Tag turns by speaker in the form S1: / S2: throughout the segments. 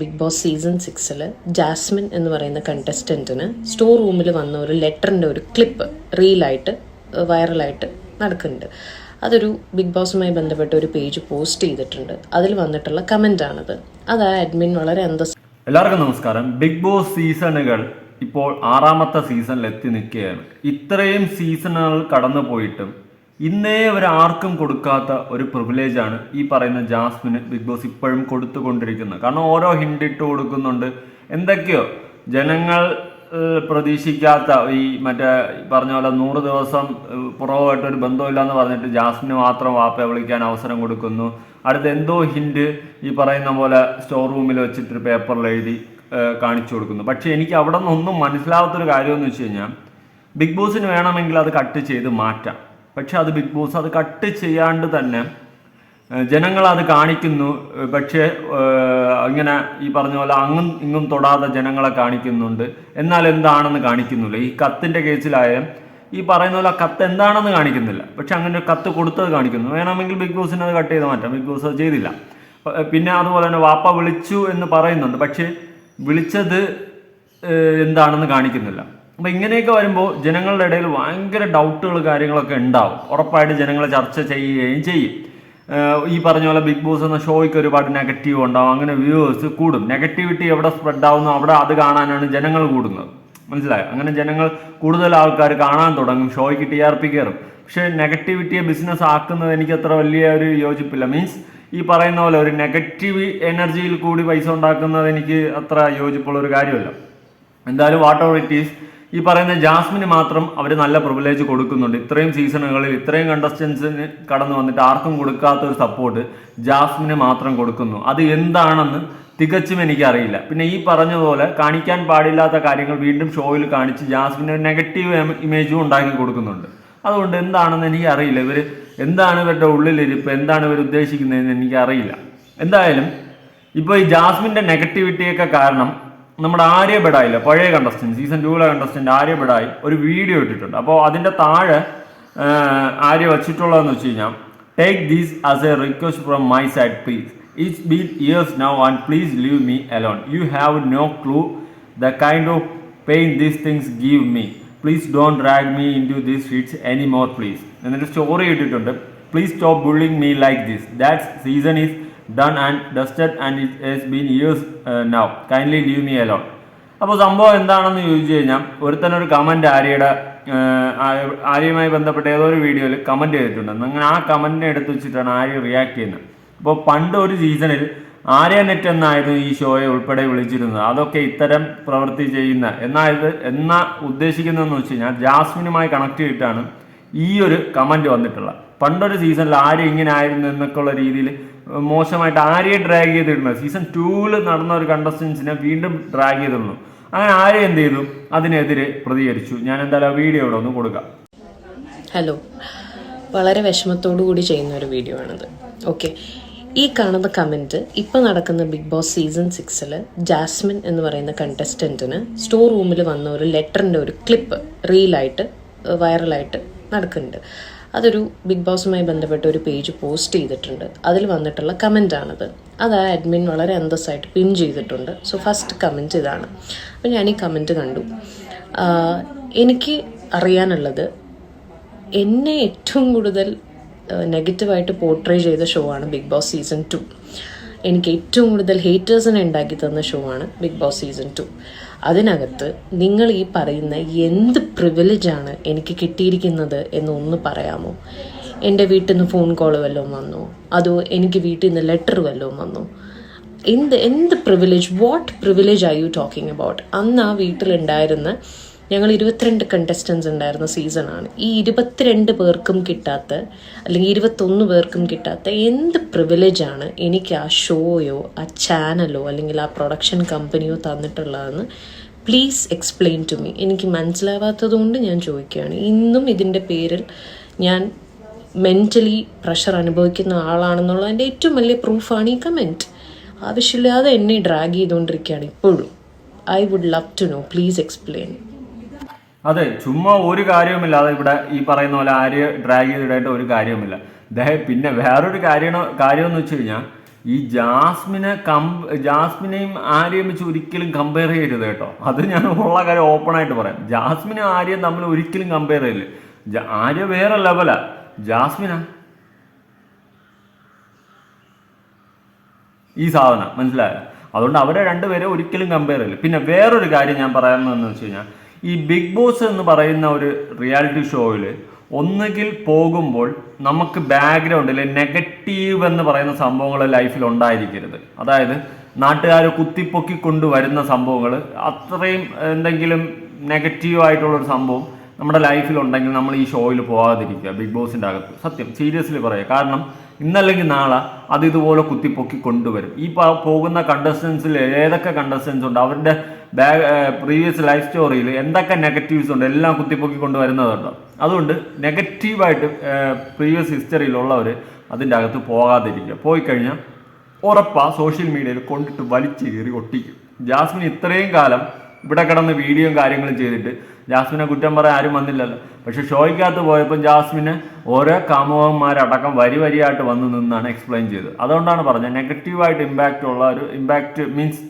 S1: Big Boss season സിക്സിൽ Jasmine എന്ന് പറയുന്ന കണ്ടസ്റ്റന്റിന് സ്റ്റോർ റൂമിൽ വന്ന ഒരു ലെറ്ററിന്റെ ഒരു ക്ലിപ്പ് റീലായിട്ട് വൈറലായിട്ട് നടക്കുന്നുണ്ട്. അതൊരു ബിഗ് ബോസുമായി ബന്ധപ്പെട്ട ഒരു പേജ് പോസ്റ്റ് ചെയ്തിട്ടുണ്ട്. അതിൽ വന്നിട്ടുള്ള കമന്റാണത് അത് ആ അഡ്മിൻ വളരെ അന്തസ്
S2: എല്ലാവർക്കും നമസ്കാരം. ബിഗ് ബോസ് സീസണുകൾ ഇപ്പോൾ ആറാമത്തെ സീസണിൽ എത്തി നിൽക്കുകയാണ്. ഇത്രയും സീസണുകൾ കടന്നു പോയിട്ടും ഇന്നേ ഒരാർക്കും കൊടുക്കാത്ത ഒരു പ്രിവിലേജാണ് ഈ പറയുന്ന ജാസ്മിന് ബിഗ് ബോസ് ഇപ്പോഴും കൊടുത്തുകൊണ്ടിരിക്കുന്നത്. കാരണം ഓരോ ഹിന്റ് ഇട്ട് കൊടുക്കുന്നുണ്ട്. എന്തൊക്കെയോ? ജനങ്ങൾ പ്രതീക്ഷിക്കാത്ത ഈ മറ്റേ പറഞ്ഞ പോലെ നൂറ് ദിവസം പുറവുമായിട്ട് ഒരു ബന്ധമില്ലാന്ന് പറഞ്ഞിട്ട് ജാസ്മിന് മാത്രം വാപ്പയെ വിളിക്കാൻ അവസരം കൊടുക്കുന്നു. അടുത്ത എന്തോ ഹിൻഡ് ഈ പറയുന്ന പോലെ സ്റ്റോർ റൂമിൽ വെച്ചിട്ട് പേപ്പറിൽ എഴുതി കാണിച്ചു കൊടുക്കുന്നു. പക്ഷെ എനിക്ക് അവിടെ നിന്നൊന്നും മനസ്സിലാവാത്തൊരു കാര്യമെന്ന് വെച്ച് കഴിഞ്ഞാൽ ബിഗ് ബോസിന് വേണമെങ്കിൽ അത് കട്ട് ചെയ്ത് മാറ്റാം. പക്ഷെ അത് ബിഗ് ബോസ് അത് കട്ട് ചെയ്യാണ്ട് തന്നെ ജനങ്ങൾ അത് കാണിക്കുന്നു. പക്ഷെ ഇങ്ങനെ ഈ പറഞ്ഞ പോലെ അങ്ങും ഇങ്ങും തൊടാതെ ജനങ്ങളെ കാണിക്കുന്നുണ്ട്. എന്നാൽ എന്താണെന്ന് കാണിക്കുന്നില്ല. ഈ കത്തിന്റെ കേസിലായാലും ഈ പറയുന്ന പോലെ കത്ത് എന്താണെന്ന് കാണിക്കുന്നില്ല. പക്ഷെ അങ്ങനെ ഒരു കത്ത് കൊടുത്തത് കാണിക്കുന്നു. വേണമെങ്കിൽ ബിഗ് ബോസിന് അത് കട്ട് ചെയ്ത് മാറ്റാം. ബിഗ് ബോസ് അത് ചെയ്തില്ല. പിന്നെ അതുപോലെ തന്നെ വാപ്പ വിളിച്ചു എന്ന് പറയുന്നുണ്ട്. പക്ഷേ വിളിച്ചത് എന്താണെന്ന് കാണിക്കുന്നില്ല. അപ്പം ഇങ്ങനെയൊക്കെ വരുമ്പോൾ ജനങ്ങളുടെ ഇടയിൽ ഭയങ്കര ഡൗട്ടുകൾ കാര്യങ്ങളൊക്കെ ഉണ്ടാവും. ഉറപ്പായിട്ട് ജനങ്ങൾ ചർച്ച ചെയ്യുകയും ചെയ്യും. ഈ പറഞ്ഞ പോലെ ബിഗ് ബോസ് എന്ന ഷോയ്ക്ക് ഒരുപാട് നെഗറ്റീവ് ഉണ്ടാവും. അങ്ങനെ വ്യൂവേഴ്സ് കൂടും. നെഗറ്റിവിറ്റി എവിടെ സ്പ്രെഡ് ആവുന്നു അവിടെ അത് കാണാനാണ് ജനങ്ങൾ കൂടുന്നത്. മനസ്സിലായോ? അങ്ങനെ ജനങ്ങൾ കൂടുതൽ ആൾക്കാർ കാണാൻ തുടങ്ങും. ഷോയ്ക്ക് ടി ആർ പി കയറും. പക്ഷേ നെഗറ്റിവിറ്റിയെ ബിസിനസ് ആക്കുന്നത് എനിക്ക് അത്ര വലിയ ഒരു യോജിപ്പില്ല. മീൻസ് ഈ പറയുന്ന പോലെ ഒരു നെഗറ്റീവ് എനർജിയിൽ കൂടി പൈസ ഉണ്ടാക്കുന്നത് എനിക്ക് അത്ര യോജിപ്പുള്ള ഒരു കാര്യമല്ല. എന്തായാലും വാട്ട് ഇറ്റ് ഈസ് ഈ പറയുന്ന ജാസ്മിന് മാത്രം അവർ നല്ല പ്രിവിലേജ് കൊടുക്കുന്നുണ്ട്. ഇത്രയും സീസണുകളിൽ ഇത്രയും കണ്ടസ്റ്റൻസിന് കടന്നു വന്നിട്ട് ആർക്കും കൊടുക്കാത്ത ഒരു സപ്പോർട്ട് ജാസ്മിന് മാത്രം കൊടുക്കുന്നു. അത് എന്താണെന്ന് തികച്ചും എനിക്കറിയില്ല. പിന്നെ ഈ പറഞ്ഞ പോലെ കാണിക്കാൻ പാടില്ലാത്ത കാര്യങ്ങൾ വീണ്ടും ഷോയിൽ കാണിച്ച് ജാസ്മിന് ഒരു നെഗറ്റീവ് ഇമേജും ഉണ്ടാക്കി കൊടുക്കുന്നുണ്ട്. അതുകൊണ്ട് എന്താണെന്ന് എനിക്ക് അറിയില്ല ഇവർ എന്താണ് ഇവരുടെ ഉള്ളിലിരിപ്പ് എന്താണ് ഇവർ ഉദ്ദേശിക്കുന്നതെന്ന് എനിക്കറിയില്ല. എന്തായാലും ഇപ്പോൾ ഈ ജാസ്മിന്റെ നെഗറ്റിവിറ്റിയൊക്കെ കാരണം നമ്മുടെ ആര്യ ബെഡായില്ല? പഴയ കണ്ടസ്റ്റന്റ് സീസൺ ടൂവിലെ കണ്ടസ്റ്റന്റ് ആര്യ ബെഡായി ഒരു വീഡിയോ ഇട്ടിട്ടുണ്ട്. അപ്പോൾ അതിന്റെ താഴെ ആര്യ വച്ചിട്ടുള്ളതെന്ന് വെച്ച് കഴിഞ്ഞാൽ take these as a request from my side please it's been years now and please leave me alone you have no clue the kind of pain these things give me please don't drag me into these streets any more please എന്നിട്ട് story ഇട്ടിട്ടുണ്ട്. Please stop bullying me like this that's season is done and dusted and it has been years now kindly leave me alone അപ്പോൾ സംഭവം എന്താണെന്ന് ചോദിച്ചു കഴിഞ്ഞാൽ ഒരുത്തനൊരു comment ആര്യയുടെ ആര്യയുമായി ബന്ധപ്പെട്ട ഏതോ ഒരു വീഡിയോയിൽ കമന്റ് ചെയ്തിട്ടുണ്ട്. അങ്ങനെ ആ കമന്റിനെ എടുത്ത് വെച്ചിട്ടാണ് ആര്യ റിയാക്ട് ചെയ്യുന്നത്. അപ്പോൾ പണ്ട് ഒരു സീസണിൽ ആര്യ നെറ്റ് എന്നായിരുന്നു ഈ ഷോയെ ഉൾപ്പെടെ വിളിച്ചിരുന്നത്. അതൊക്കെ ഇത്തരം പ്രവൃത്തി ചെയ്യുന്ന എന്നാൽ ഇത് എന്നാ ഉദ്ദേശിക്കുന്നതെന്ന് വെച്ച് കഴിഞ്ഞാൽ ജാസ്മിനുമായി കണക്ട് ചെയ്തിട്ടാണ് ഈ ഒരു കമന്റ് വന്നിട്ടുള്ളത്. പണ്ടൊരു സീസണിൽ ആര് ഇങ്ങനെ ആയിരുന്നു എന്നൊക്കെ ഉള്ള രീതിയിൽ മോശമായിട്ട് ആരെയും ഡ്രാഗ് ചെയ്തിട്ടുണ്ട് സീസൺ ടൂവിൽ നടന്ന ഒരു കണ്ടസ്റ്റൻസിനെ വീണ്ടും ഡ്രാഗ് ചെയ്തിരുന്നു. അങ്ങനെ ആരും എന്ത് ചെയ്തു? അതിനെതിരെ പ്രതികരിച്ചു. ഞാൻ എന്തായാലും വീഡിയോ ഇവിടെ ഒന്ന് കൊടുക്കാം.
S1: ഹലോ വളരെ വിഷമത്തോടു കൂടി ചെയ്യുന്ന ഒരു വീഡിയോ ആണിത്. ഓക്കെ ഈ കാണുന്ന കമന്റ് ഇപ്പോൾ നടക്കുന്ന ബിഗ് ബോസ് സീസൺ സിക്സിൽ ജാസ്മിൻ എന്ന് പറയുന്ന കണ്ടസ്റ്റന്റിന് സ്റ്റോർ റൂമിൽ വന്ന ഒരു ലെറ്ററിന്റെ ഒരു ക്ലിപ്പ് റീലായിട്ട് വൈറലായിട്ട് നടക്കുന്നുണ്ട്. അതൊരു ബിഗ് ബോസുമായി ബന്ധപ്പെട്ട ഒരു പേജ് പോസ്റ്റ് ചെയ്തിട്ടുണ്ട്. അതിൽ വന്നിട്ടുള്ള കമന്റാണത് അത് ആ അഡ്മിൻ വളരെ അന്തസ്സായിട്ട് പിൻ ചെയ്തിട്ടുണ്ട്. സോ ഫസ്റ്റ് കമന്റ് ഇതാണ്. അപ്പോൾ ഞാൻ ഈ കമന്റ് കണ്ടു. എനിക്ക് അറിയാനുള്ളത് എന്നെ ഏറ്റവും കൂടുതൽ നെഗറ്റീവായിട്ട് പോർട്രേ ചെയ്ത ഷോ ആണ് ബിഗ് ബോസ് സീസൺ ടു എനിക്ക് ഏറ്റവും കൂടുതൽ ഹേറ്റേഴ്സിനെ ഉണ്ടാക്കി തന്ന ഷോ ആണ് ബിഗ് ബോസ് സീസൺ ടു അതിനകത്ത് നിങ്ങൾ ഈ പറയുന്ന എന്ത് പ്രിവിലേജാണ് എനിക്ക് കിട്ടിയിരിക്കുന്നത് എന്ന് ഒന്ന് പറയാമോ? എന്റെ വീട്ടിൽ നിന്ന് ഫോൺ കോൾ വല്ലതും വന്നോ? അതോ എനിക്ക് വീട്ടിൽ നിന്ന് ലെറ്റർ വല്ലതും വന്നോ? എന്ത് എന്ത് privilege what privilege are you talking about അന്ന് ആ വീട്ടിലുണ്ടായിരുന്ന ഞങ്ങൾ ഇരുപത്തിരണ്ട് കണ്ടസ്റ്റൻസ് ഉണ്ടായിരുന്ന സീസണാണ് ഈ ഇരുപത്തിരണ്ട് പേർക്കും കിട്ടാത്ത അല്ലെങ്കിൽ ഇരുപത്തൊന്ന് പേർക്കും കിട്ടാത്ത എന്ത് പ്രിവിലേജാണ് എനിക്ക് ആ ഷോയോ ആ ചാനലോ അല്ലെങ്കിൽ ആ പ്രൊഡക്ഷൻ കമ്പനിയോ തന്നിട്ടുള്ളതെന്ന് പ്ലീസ് എക്സ്പ്ലെയിൻ ടു മീ എനിക്ക് മനസ്സിലാവാത്തതുകൊണ്ട് ഞാൻ ചോദിക്കുകയാണ്. ഇന്നും ഇതിന്റെ പേരിൽ ഞാൻ മെന്റലി പ്രഷർ അനുഭവിക്കുന്ന ആളാണെന്നുള്ളതിന്റെ ഏറ്റവും വലിയ പ്രൂഫാണ് ഈ കമന്റ് ആവശ്യമില്ലാതെ എന്നെ ഡ്രാഗ് ചെയ്തുകൊണ്ടിരിക്കുകയാണ് ഇപ്പോഴും. I would love to know please explain
S2: അതെ ചുമ്മാ ഒരു കാര്യവുമില്ല അത് ഇവിടെ ഈ പറയുന്ന പോലെ ആര്യ ഡ്രാഗ് ചെയ്തിടായിട്ട് ഒരു കാര്യവുമില്ല. പിന്നെ വേറൊരു കാര്യം കാര്യമെന്ന് വെച്ച് കഴിഞ്ഞാൽ ഈ ജാസ്മിനെ കം ജാസ്മിനെയും ആര്യയും വെച്ച് ഒരിക്കലും കമ്പയർ ചെയ്യരുത് കേട്ടോ. അത് ഞാൻ ഉള്ള കാര്യം ഓപ്പൺ ആയിട്ട് പറയാം. ജാസ്മിനും ആര്യയും തമ്മിൽ ഒരിക്കലും കമ്പയർ ചെയ്യില്ല ആര്യ വേറെ ലെവലാ ജാസ്മിന? ഈ സാധനം മനസ്സിലായോ? അതുകൊണ്ട് അവരെ രണ്ടുപേരെ ഒരിക്കലും കമ്പയർ ചെയ്യില്ല പിന്നെ വേറൊരു കാര്യം ഞാൻ പറയാമെന്ന് വെച്ച് കഴിഞ്ഞാൽ ഈ ബിഗ് ബോസ് എന്ന് പറയുന്ന ഒരു റിയാലിറ്റി ഷോയിൽ ഒന്നുകിൽ പോകുമ്പോൾ നമുക്ക് ബാക്ക്ഗ്രൗണ്ടിൽ നെഗറ്റീവ് എന്ന് പറയുന്ന സംഭവങ്ങൾ ലൈഫിൽ ഉണ്ടായിരിക്കരുത്. അതായത് നാട്ടുകാർ കുത്തിപ്പൊക്കി കൊണ്ടുവരുന്ന സംഭവങ്ങൾ അത്രയും എന്തെങ്കിലും നെഗറ്റീവ് ആയിട്ടുള്ള ഒരു സംഭവം നമ്മുടെ ലൈഫിൽ ഉണ്ടെങ്കിൽ നമ്മൾ ഈ ഷോയിൽ പോകാതിരിക്കുക ബിഗ് ബോസിന്റെ അകത്ത്. സത്യം. സീരിയസ്ലി പറയുക കാരണം ഇന്നല്ലെങ്കിൽ നാളെ അത് ഇതുപോലെ കുത്തിപ്പൊക്കി കൊണ്ടുവരും. ഈ പോകുന്ന കണ്ടസ്റ്റൻസിൽ ഏതൊക്കെ കണ്ടസ്റ്റൻസ് ഉണ്ട്? അവരുടെ ബാഗ് പ്രീവിയസ് ലൈഫ് സ്റ്റോറിയിൽ എന്തൊക്കെ നെഗറ്റീവ്സ് ഉണ്ട് എല്ലാം കുത്തിപ്പൊക്കി കൊണ്ടുവരുന്നതുണ്ട് അതുകൊണ്ട് നെഗറ്റീവായിട്ട് പ്രീവിയസ് ഹിസ്റ്ററിയിലുള്ളവർ അതിന്റെ അകത്ത് പോകാതിരിക്കുക. പോയി കഴിഞ്ഞാൽ ഉറപ്പാ സോഷ്യൽ മീഡിയയിൽ കൊണ്ടിട്ട് വലിച്ചു കയറി ഒട്ടിക്കും. ജാസ്മിൻ ഇത്രയും കാലം ഇവിടെ കിടന്ന് വീഡിയോയും കാര്യങ്ങളും ചെയ്തിട്ട് ജാസ്മിനെ കുറ്റം പറയാൻ ആരും വന്നില്ലല്ലോ. പക്ഷെ ഷോയ്ക്കകത്ത് പോയപ്പോൾ ജാസ്മിന് ഓരോ കാമുകന്മാരടക്കം വരി വരിയായിട്ട് വന്ന് നിന്നാണ് എക്സ്പ്ലെയിൻ ചെയ്തത്. അതുകൊണ്ടാണ് പറഞ്ഞത് നെഗറ്റീവായിട്ട് ഇമ്പാക്റ്റ് ഉള്ള ഒരു ഇമ്പാക്റ്റ് മീൻസ്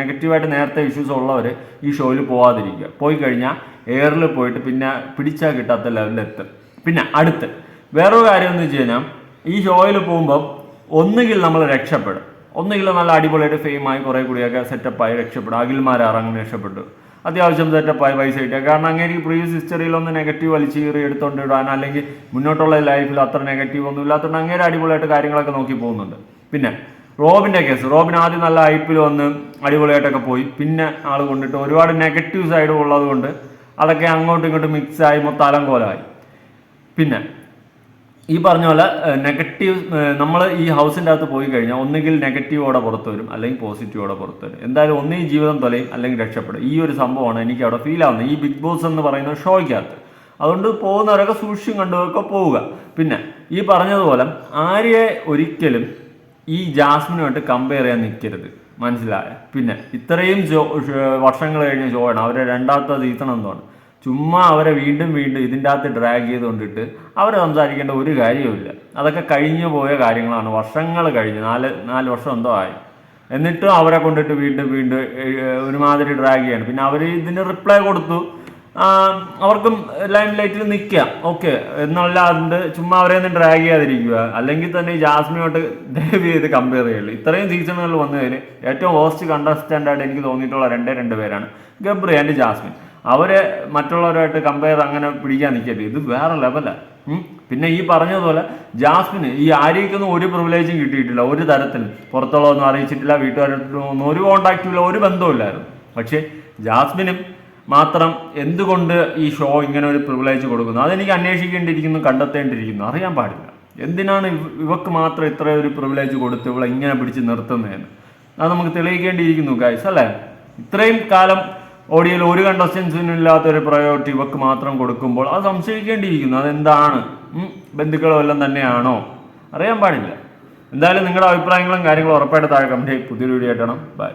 S2: നെഗറ്റീവായിട്ട് നേരത്തെ ഇഷ്യൂസ് ഉള്ളവർ ഈ ഷോയിൽ പോകാതിരിക്കുക പോയി കഴിഞ്ഞാൽ എയറിൽ പോയിട്ട് പിന്നെ പിടിച്ചാൽ കിട്ടാത്ത ലെവലിൽ എത്തും. പിന്നെ അടുത്ത് വേറൊരു കാര്യം എന്ന് വെച്ച് കഴിഞ്ഞാൽ ഈ ഷോയിൽ പോകുമ്പോൾ ഒന്നുകിൽ നമ്മൾ രക്ഷപ്പെടും. ഒന്നുകിൽ നല്ല അടിപൊളിയായിട്ട് ഫെയിമായി കുറേ കൂടിയൊക്കെ സെറ്റപ്പായി രക്ഷപ്പെടും. അഖിൽമാരാർ അങ്ങനെ രക്ഷപ്പെട്ടു. അത്യാവശ്യം സെറ്റപ്പായി പൈസ കിട്ടുക കാരണം അങ്ങനെ പ്രീവിയസ് ഹിസ്റ്ററിയിലൊന്ന് നെഗറ്റീവ് വലിച്ചു കീറി എടുത്തുകൊണ്ട് ഇടാൻ അല്ലെങ്കിൽ മുന്നോട്ടുള്ള ലൈഫിൽ അത്ര നെഗറ്റീവ് ഒന്നും ഇല്ലാത്തതുകൊണ്ട് അങ്ങനെ അടിപൊളിയായിട്ട് കാര്യങ്ങളൊക്കെ നോക്കി പോകുന്നുണ്ട്. പിന്നെ റോബിന്റെ കേസ് റോബിൻ ആദ്യം നല്ല ഐപ്പിൽ വന്ന് അടിപൊളിയായിട്ടൊക്കെ പോയി. പിന്നെ ആൾ കൊണ്ടിട്ട് ഒരുപാട് നെഗറ്റീവ് സൈഡ് ഉള്ളത് കൊണ്ട് അതൊക്കെ അങ്ങോട്ടും ഇങ്ങോട്ടും മിക്സായി മൊത്തം അലങ്കോലമായി. പിന്നെ ഈ പറഞ്ഞ പോലെ നെഗറ്റീവ് നമ്മൾ ഈ ഹൗസിന്റെ അകത്ത് പോയി കഴിഞ്ഞാൽ ഒന്നുകിൽ നെഗറ്റീവോടെ പുറത്തു വരും അല്ലെങ്കിൽ പോസിറ്റീവോടെ പുറത്തു വരും. എന്തായാലും ഒന്നീ ജീവിതം തൊലയും അല്ലെങ്കിൽ രക്ഷപ്പെടും. ഈ ഒരു സംഭവമാണ് എനിക്ക് അവിടെ ഫീൽ ആവുന്നത്. ഈ ബിഗ് ബോസ് എന്ന് പറയുന്ന ഷോയ്ക്കകത്ത്. അതുകൊണ്ട് പോകുന്നവരൊക്കെ സൂക്ഷ്യം കണ്ടുമൊക്കെ പോവുക. പിന്നെ ഈ പറഞ്ഞതുപോലെ ആര്യെ ഒരിക്കലും ഈ ജാസ്മിനുമായിട്ട് കമ്പയർ ചെയ്യാൻ നിൽക്കരുത്. മനസ്സിലായ? പിന്നെ ഇത്രയും വർഷങ്ങൾ കഴിഞ്ഞ ഷോയാണ് അവരെ രണ്ടാമത്തെ സീസൺ എന്താണ്? ചുമ്മാ അവരെ വീണ്ടും വീണ്ടും ഇതിന്റെ അകത്ത് ഡ്രാഗ് ചെയ്തുകൊണ്ടിട്ട് അവരെ സംസാരിക്കേണ്ട ഒരു കാര്യവുമില്ല. അതൊക്കെ കഴിഞ്ഞു പോയ കാര്യങ്ങളാണ്. വർഷങ്ങൾ കഴിഞ്ഞ് നാല് നാല് വർഷം എന്തോ ആയി. എന്നിട്ടും അവരെ കൊണ്ടിട്ട് വീണ്ടും വീണ്ടും ഒരുമാതിരി ഡ്രാഗ് ചെയ്യാണ്. പിന്നെ അവർ ഇതിന് റിപ്ലൈ കൊടുത്തു. അവർക്കും ലൈം ലൈറ്റിൽ നിൽക്കാം ഓക്കെ എന്നല്ലാണ്ട് ചുമ്മാ അവരെ ഒന്നും ഡ്രാഗ് ചെയ്യാതിരിക്കുക. അല്ലെങ്കിൽ തന്നെ ജാസ്മിനോട്ട് ദയവ് ചെയ്ത് കമ്പയർ ചെയ്യുള്ളൂ. ഇത്രയും സീസണുകളിൽ വന്നതിൽ ഏറ്റവും വേസ്റ്റ് കണ്ടർസ്റ്റാൻഡായിട്ട് എനിക്ക് തോന്നിയിട്ടുള്ള രണ്ടേ രണ്ട് പേരാണ് ഗബ്രി ആൻഡ് ജാസ്മിൻ. അവരെ മറ്റുള്ളവരുമായിട്ട് കമ്പയർ അങ്ങനെ പിടിക്കാൻ നിൽക്കരുത്. ഇത് വേറെ ലെവലാണ് പിന്നെ ഈ പറഞ്ഞതുപോലെ ജാസ്മിന് ഈ ആര്യക്കൊന്നും ഒരു പ്രിവിലേജും കിട്ടിയിട്ടില്ല. ഒരു തരത്തിൽ. പുറത്തുള്ളതൊന്നും അറിയിച്ചിട്ടില്ല വീട്ടുകാരൊന്നും ഒരു കോണ്ടാക്റ്റും ഇല്ല ഒരു ബന്ധവുമില്ലായിരുന്നു പക്ഷേ ജാസ്മിനും മാത്രം എന്തുകൊണ്ട് ഈ ഷോ ഇങ്ങനെ ഒരു പ്രിവിലേജ് കൊടുക്കുന്നു? അതെനിക്ക് അന്വേഷിക്കേണ്ടിയിരിക്കുന്നു കണ്ടെത്തേണ്ടിയിരിക്കുന്നു. അറിയാൻ പാടില്ല. എന്തിനാണ് ഇവ- ഇവക്ക് മാത്രം ഇത്ര ഒരു പ്രിവിലേജ് കൊടുത്ത് ഇവളെ ഇങ്ങനെ പിടിച്ച് നിർത്തുന്നതെന്ന്? അത് നമുക്ക് തെളിയിക്കേണ്ടിയിരിക്കുന്നു ഗൈസ് അല്ലേ? ഇത്രയും കാലം ഓഡിയോയിൽ ഒരു കണ്ടസ്റ്റൻസിനും ഇല്ലാത്ത ഒരു പ്രയോറിറ്റി ഇവക്ക് മാത്രം കൊടുക്കുമ്പോൾ അത് സംശയിക്കേണ്ടിയിരിക്കുന്നു. അതെന്താണ്? ബന്ധുക്കളോ എല്ലാം തന്നെയാണോ? അറിയാൻ പാടില്ല. എന്തായാലും നിങ്ങളുടെ അഭിപ്രായങ്ങളും കാര്യങ്ങളും ഉറപ്പായിട്ട് താഴെ കമന്റ് പുതിയൊരു വീഡിയോ ആയിട്ടാണ് ബൈ